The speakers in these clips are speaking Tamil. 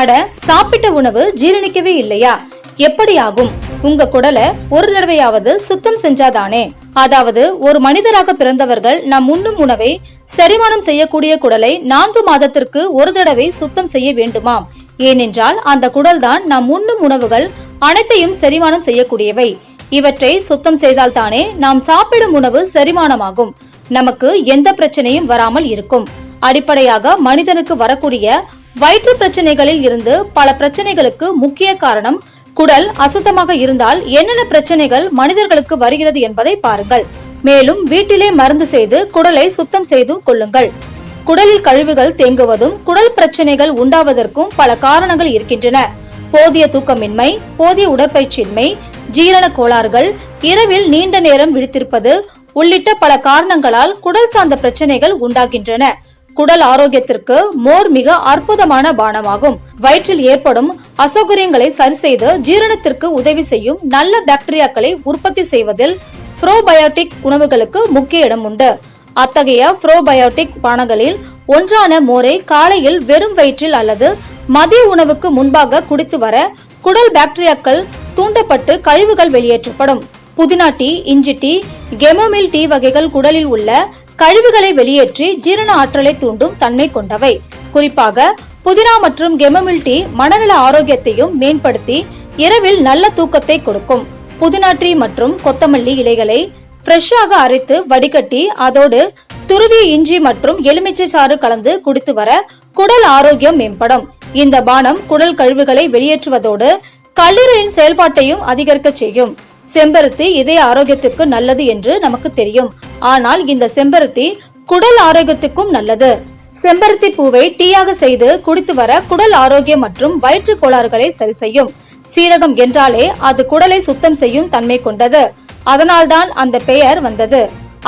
அட சாப்பிட்ட உணவு ஜீரணிக்கவே இல்லையா? எப்படி ஆகும் உங்க குடலை ஒரு தடவையாவது சுத்தம் செஞ்சாதானே? அதாவது ஒரு மனிதராக பிறந்தவர்கள் நம் உண்ணும் உணவை செரிமானம் செய்யக்கூடிய குடலை நான்கு மாதத்திற்கு ஒரு தடவை சுத்தம் செய்ய வேண்டுமாம். ஏனென்றால் அந்த குடல்தான் நம் உண்ணும் உணவுகள் அனைத்தையும் செரிமானம் செய்யக்கூடியவை. இவற்றை சுத்தம் செய்தால்தானே நாம் சாப்பிடும் உணவு செரிமானமாகும். நமக்கு எந்த பிரச்சனையும் வராமல் இருக்கும். அடிப்படையாக மனிதனுக்கு வரக்கூடிய வயிற்று பிரச்சனைகளில் இருந்து பல பிரச்சனைகளுக்கு முக்கிய காரணம் குடல் அசுத்தமாக இருந்தால் என்னென்ன பிரச்சனைகள் மனிதர்களுக்கு வருகிறது என்பதை பாருங்கள். மேலும் வீட்டிலே மருந்து செய்து குடலை சுத்தம் செய்து கொள்ளுங்கள். குடலில் கழிவுகள் தேங்குவதும் குடல் பிரச்சனைகள் உண்டாவதற்கும் பல காரணங்கள் இருக்கின்றன. போதிய தூக்கமின்மை போதிய உடற்பயிற்சியின்மை ஜீரண கோளாறுகள் இரவில் நீண்ட நேரம் விழித்திருப்பது உள்ளிட்ட பல காரணங்களால் குடல் சார்ந்த பிரச்சனைகள் உண்டாகின்றன. குடல் ஆரோக்கியத்திற்கு மோர் மிக அற்புதமான பானமாகும். வயிற்றில் ஏற்படும் அசௌகரியங்களை சரி செய்து ஜீரணத்திற்கு உதவி செய்யும் நல்ல பாக்டீரியாக்களை உற்பத்தி செய்வதில் புரோபயோட்டிக் உணவுகளுக்கு முக்கிய இடம் உண்டு. அத்தகைய புரோபயோட்டிக் பானங்களில் ஒன்றான மோரை காலையில் வெறும் வயிற்றில் அல்லது மதிய உணவுக்கு முன்பாக குடித்து வர குடல் பாக்டீரியாக்கள் தூண்டப்பட்டு கழிவுகள் வெளியேற்றப்படும். புதினா டீ இஞ்சி டீ கெமோமில் டீ வகைகள் குடலில் உள்ள கழிவுகளை வெளியேற்றி ஜீரண ஆற்றலை தூண்டும் தன்மை கொண்டவை. குறிப்பாக புதினா மற்றும் கெமமில் டீ மனநல ஆரோக்கியத்தையும் மேம்படுத்தி இரவில் நல்ல தூக்கத்தை கொடுக்கும். புதினா டீ மற்றும் கொத்தமல்லி இலைகளை ஃப்ரெஷ்ஷாக அரைத்து வடிகட்டி அதோடு துருவி இஞ்சி மற்றும் எலுமிச்சை சாறு கலந்து குடித்து வர குடல் ஆரோக்கியம் மேம்படும். இந்த பானம் குடல் கழிவுகளை வெளியேற்றுவதோடு கல்லீரலின் செயல்பாட்டையும் அதிகரிக்க செய்யும். செம்பருத்தி இதய ஆரோக்கியத்துக்கு நல்லது என்று நமக்கு தெரியும். ஆனால் இந்த செம்பருத்தி குடல் ஆரோக்கியத்துக்கும் நல்லது. செம்பருத்தி பூவை டீயாக செய்து குடித்து வர குடல் ஆரோக்கியம் மற்றும் வயிற்று கோளாறுகளை சரி செய்யும். சீரகம் என்றாலே அது குடலை சுத்தம் செய்யும் தன்மை கொண்டது. அதனால்தான் அந்த பெயர் வந்தது.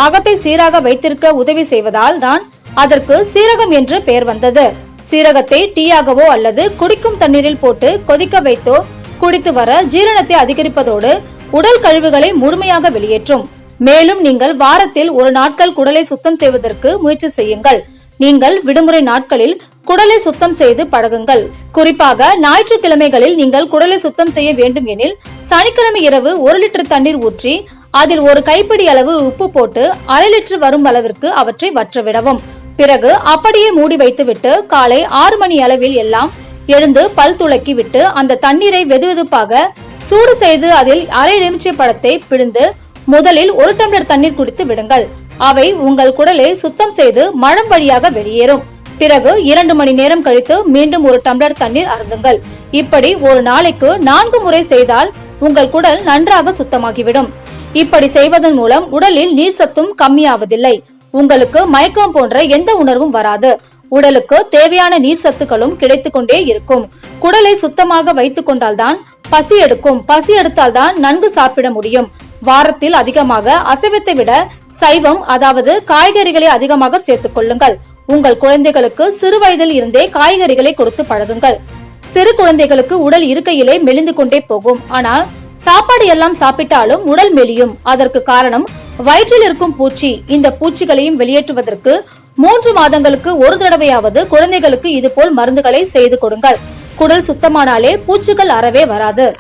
அகத்தை சீராக வைத்திருக்க உதவி செய்வதால் தான் அதற்கு சீரகம் என்று பெயர் வந்தது. சீரகத்தை டீயாகவோ அல்லது குடிக்கும் தண்ணீரில் போட்டு கொதிக்க வைத்தோ குடித்து வர ஜீரணத்தை அதிகரிப்பதோடு உடல் கழிவுகளை முழுமையாக வெளியேற்றும். மேலும் நீங்கள் வாரத்தில் ஒரு நாட்கள் குடலை சுத்தம் செய்வதற்கு முயற்சி செய்யுங்கள். நீங்கள் விடுமுறை நாட்களில் குடலை சுத்தம் செய்து பழகுங்கள். குறிப்பாக ஞாயிற்றுக்கிழமைகளில் நீங்கள் குடலை சுத்தம் செய்ய வேண்டும் எனில் சனிக்கிழமை இரவு ஒரு லிட்டர் தண்ணீர் ஊற்றி அதில் ஒரு கைப்பிடி அளவு உப்பு போட்டு அரை லிட்டர் வரும் அளவிற்கு அவற்றை வற்ற விடவும் பிறகு அப்படியே மூடி வைத்துவிட்டு காலை ஆறு மணி அளவில் எல்லாம் எழுந்து பல் துளக்கி விட்டு அந்த தண்ணீரை வெதுவெதுப்பாக சூடு செய்து அதில் அரை எலுமிச்சை பழத்தை பிழிந்து முதலில் ஒரு டம்ளர் தண்ணீர் குடித்து விடுங்கள். அவை உங்கள் குடலை சுத்தம் செய்து மழம் வழியாக வெளியேறும். பிறகு இரண்டு மணி நேரம் கழித்து மீண்டும் ஒரு டம்ளர் தண்ணீர் அருந்துங்கள். இப்படி ஒரு நாளைக்கு நான்கு முறை செய்தால் உங்கள் குடல் நன்றாக சுத்தமாகிவிடும். இப்படி செய்வதன் மூலம் உடலில் நீர் சத்தும் கம்மியாவதில்லை. உங்களுக்கு மயக்கம் போன்ற எந்த உணர்வும் வராது. உடலுக்கு தேவையான நீர் சத்துக்களும் கிடைத்துக்கொண்டே இருக்கும். குடலை சுத்தமாக வைத்துக் கொண்டால்தான் பசி எடுக்கும். பசி எடுத்தால் தான் நன்கு சாப்பிட முடியும். வாரத்தில் அதிகமாக அசைவத்தை விட சைவம் அதாவது காய்கறிகளை அதிகமாக சேர்த்துக் கொள்ளுங்கள். உங்கள் குழந்தைகளுக்கு சிறு வயதில் இருந்தே காய்கறிகளை கொடுத்து பழகுங்கள். சிறு குழந்தைகளுக்கு உடல் இருக்கையிலே மெலிந்து கொண்டே போகும். ஆனால் சாப்பாடு எல்லாம் சாப்பிட்டாலும் உடல் மெலியும். அதற்கு காரணம் வயிற்றில் இருக்கும் பூச்சி. இந்த பூச்சிகளையும் வெளியேற்றுவதற்கு மூன்று மாதங்களுக்கு ஒரு தடவையாவது குழந்தைகளுக்கு இதுபோல் மருந்துகளை செய்து கொடுங்கள். குடல் சுத்தமானாலே பூச்சிகள் அறவே வராது.